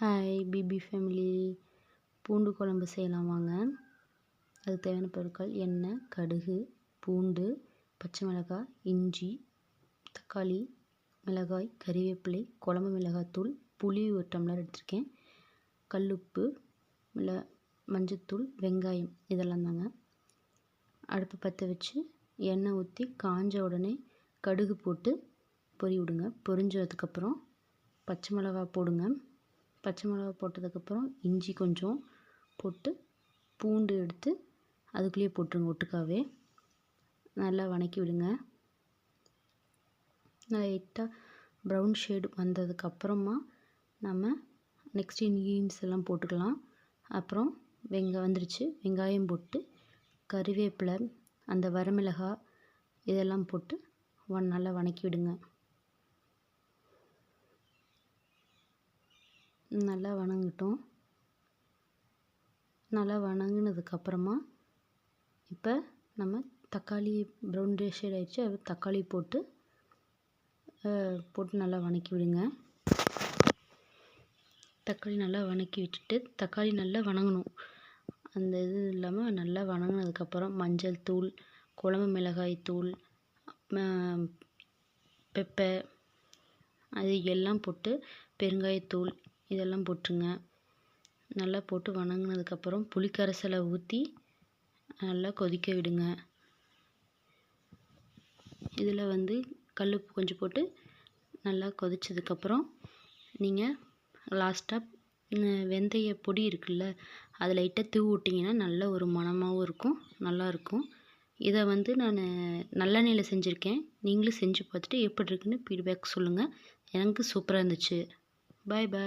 Hi BP family பூண்டு குழம்பு செய்யலாம் வாங்க. அதுக்கு தேவையான பொருட்கள் எண்ணெய் கடுகு பூண்டு பச்சை மிளகாய் இஞ்சி தக்காளி மிளகாய் கறிவேப்பிலை குழம்பு மிளகாத்தூள் புளி ஒரு டம்ளர் எடுத்திருக்கேன். கல்லுப்பு மிள மஞ்சத்தூள் வெங்காயம் இதெல்லாம் தாங்க. அடுப்பு பற்ற வச்சு எண்ணெய் ஊற்றி காஞ்ச உடனே கடுகு போட்டு பொரி விடுங்க பொரிஞ்சதுக்கப்புறம் பச்சை மிளகா போடுங்க. பச்சை மிளகா போட்டதுக்கப்புறம் இஞ்சி கொஞ்சம் போட்டு பூண்டு எடுத்து அதுக்குள்ளேயே போட்டுருங்க ஒட்டுக்காவே. நல்லா வதக்கி விடுங்க. லைட்டாக ப்ரௌன் ஷேடு வந்ததுக்கப்புறமா நம்ம நெக்ஸ்ட் இன்க்ரீடியன்ஸ் எல்லாம் போட்டுக்கலாம். அப்புறம் வெங்காயம் வந்துருச்சு. வெங்காயம் போட்டு கறிவேப்பிலை அந்த வரமிளகாய் இதெல்லாம் போட்டு வ நல்லா வதக்கி விடுங்க. நல்லா வணங்கட்டும். நல்லா வணங்கினதுக்கப்புறமா இப்போ நம்ம தக்காளி ப்ரௌன் ஷேட் ஆகிடுச்சு அது தக்காளி போட்டு போட்டு நல்லா வதக்கி விடுங்க. தக்காளி நல்லா வதக்கி விட்டுட்டு தக்காளி நல்லா வணங்கணும். அந்த இது இல்லாமல் நல்லா வணங்கினதுக்கப்புறம் மஞ்சள் தூள் குழம்பு மிளகாய் தூள் பெப்பர் அது எல்லாம் போட்டு பெருங்காயத்தூள் இதெல்லாம் போட்டுருங்க. நல்லா போட்டு வணங்கினதுக்கப்புறம் புளிக்கரைசலை ஊற்றி நல்லா கொதிக்க விடுங்க. இதில் வந்து கல் கொஞ்சம் போட்டு நல்லா கொதித்ததுக்கப்புறம் நீங்கள் லாஸ்ட்டாக வெந்தய பொடி இருக்குல்ல அதை லைட்டாக தூவி விட்டிங்கன்னா நல்ல ஒரு மணமாகவும் இருக்கும் நல்லாயிருக்கும் இதை வந்து நான் நல்லெண்ணெயில் செஞ்சுருக்கேன். நீங்களும் செஞ்சு பார்த்துட்டு எப்படி இருக்குன்னு ஃபீட்பேக் சொல்லுங்கள் எனக்கு சூப்பராக இருந்துச்சு. பாய் பாய்